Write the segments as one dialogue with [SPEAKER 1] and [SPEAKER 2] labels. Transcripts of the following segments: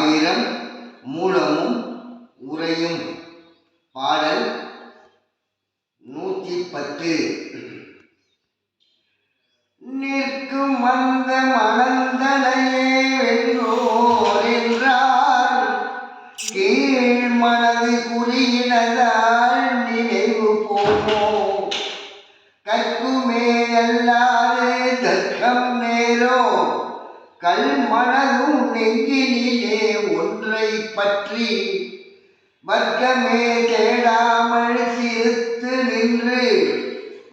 [SPEAKER 1] ஆயிரம் மூலமும் உரையும் பாடல் நூற்றி பத்து நிற்கும் வந்த மணந்தனையே வென்றோர் என்றார். கீழ் மனது குறிய மனதும் நெஞ்சினிலே ஒன்றை பற்றி வர்க்கமே கேடாமல் சிரித்து நின்று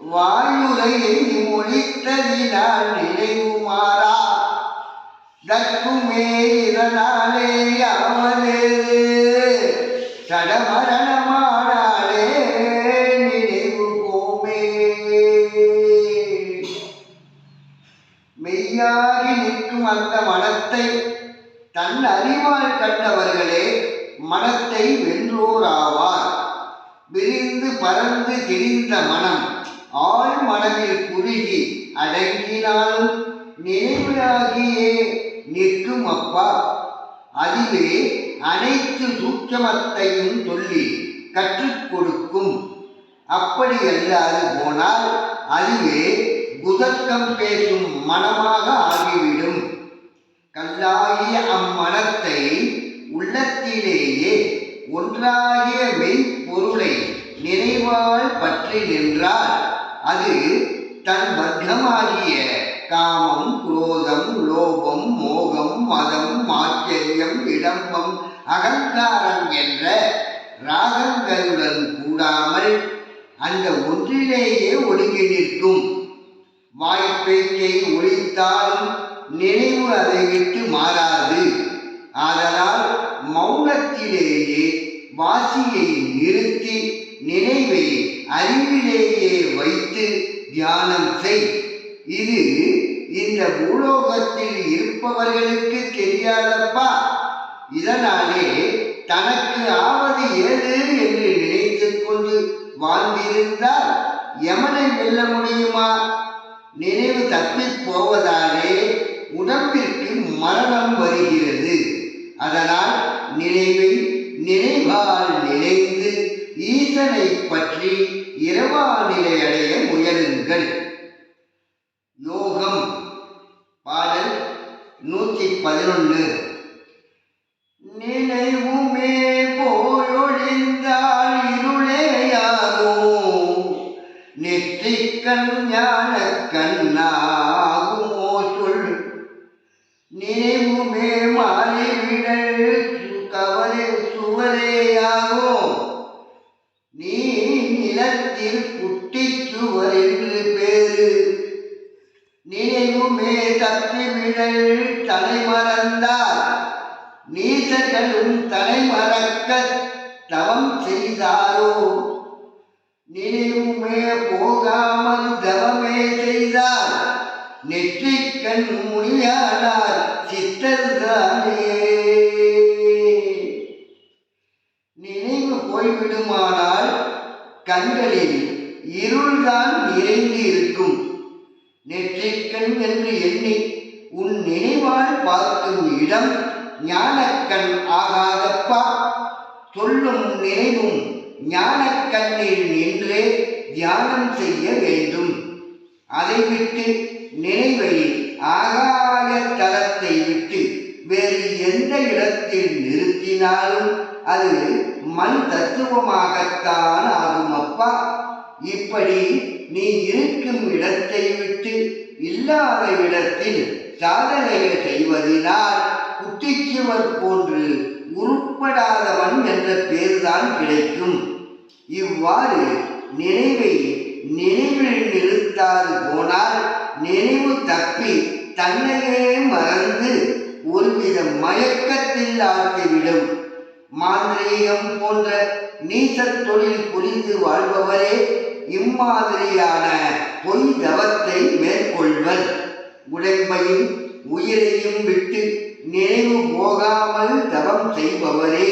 [SPEAKER 1] வாயுரையை மொழித்ததினால் நினைவுமாறா? தற்குமே இதனாலே அவனே சடமரணமானாலே நினைவு போமே மெய்யா அந்த மனத்தை தன் அறிவால் கண்டவர்களே மனத்தை வென்றோராவார். விரிந்து பறந்து திரிந்த மனம் ஆழ் மனதில் குறுகி அடங்கினாலும் நினைவிலாகியே நிற்கும் அப்பா. அதுவே அனைத்து சூட்சமத்தையும் சொல்லி கற்றுக் கொடுக்கும். அப்படி அல்லாது போனால் அதுவே குதர்க்கம் பேசும் மனமாக ஆகிவிடும். கல்லாகிய அம்மனத்தை உள்ளத்திலேயே ஒன்றாகிய மெய்ப்பொருளை நினைவால் பற்றி நின்றால் அது தன் வர்க்கமாகிய காமம் குரோதம் லோபம் மோகம் மதம் ஆச்சரியம் இடம்பம் அகங்காரம் என்ற ராகங்களுடன் கூடாமல் அந்த ஒன்றிலேயே ஒடுங்கி நிற்கும். வாய்ப்பேச்சை ஒழித்தாலும் நினைவு அதை விட்டு மாறாது. ஆதலால் மௌனத்திலேயே வாசியை நிறுத்தி நினைவை அறிவிலேயே வைத்து தியானம் செய். இது இந்த பூலோகத்தில் இருப்பவர்களுக்கு தெரியாதப்பா. இதனாலே தனக்கு ஆவது ஏது என்று நினைத்து கொண்டு வாழ்ந்திருந்தால் எமனை வெல்ல முடியுமா? நினைவு தப்பிப் போவதாலே உடம்பிற்கு மரணம் வருகிறது. அதனால் நினைவில் நினைவால் நினைந்து ஈசனை பற்றி இரவா நிலை அடைய முயலுங்கள். யோகம் பாடல் நூற்றி பதினொன்று நினைவுமே போயொழிந்தால் இருளேயாகும். நெற்றிக்கண் நினைவுமே தப்பிவிடல் தலைமறந்தார். நீசர்களும் தலைமறக்க தவம் செய்தாரோ? நினைவுமே போகாமல் தவமே செய்தார். நெற்றிக்கண் முனியானார் சித்தர்தானே. நினைவு போய்விடுமானால் கண்களில் இருள்தான் நிறைந்து இருக்கும் நெற்றிக்கண் என்று எண்ணி உன் நினைவால் பார்க்கும் இடம் ஞானக்கண் ஆகாதப்பா. சொல்லும் நினைவும் ஞானக்கண்ணில் நின்றே தியானம் செய்ய வேண்டும். அதை விட்டு நினைவை ஆகாய தலத்தை விட்டு வேறு எந்த இடத்தில் நிறுத்தினாலும் அது மண் தத்துவமாகத்தான் ஆகும் அப்பா இப்படி நீ இருக்கும் இடத்தை விட்டு இல்லாத இடத்தில் சாதனைகள் செய்வதினால் குட்டிச்சுவர் போன்று உருப்படாதவன் என்ற பேர்தான் கிடைக்கும். இவ்வாறு நினைவை நினைவில் நிறுத்தாது போனால் நினைவு தப்பி தன்னையே மறந்து ஒருவித மயக்கத்தில் ஆட்டிவிடும் மாந்திரீகம் போன்ற நீசத் தொழில் புரிந்து வாழ்பவரே இம்மாதிரியான பொய் தவத்தை மேற்கொள்வர். உடைமையும் உயிரையும் விட்டு நினைவு போகாமல் தவம் செய்பவரே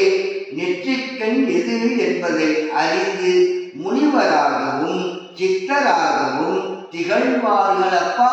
[SPEAKER 1] நெற்றிக்கண் எது என்பதை அறிந்து முனிவராகவும் சித்தராகவும் திகழ்வார்களப்பா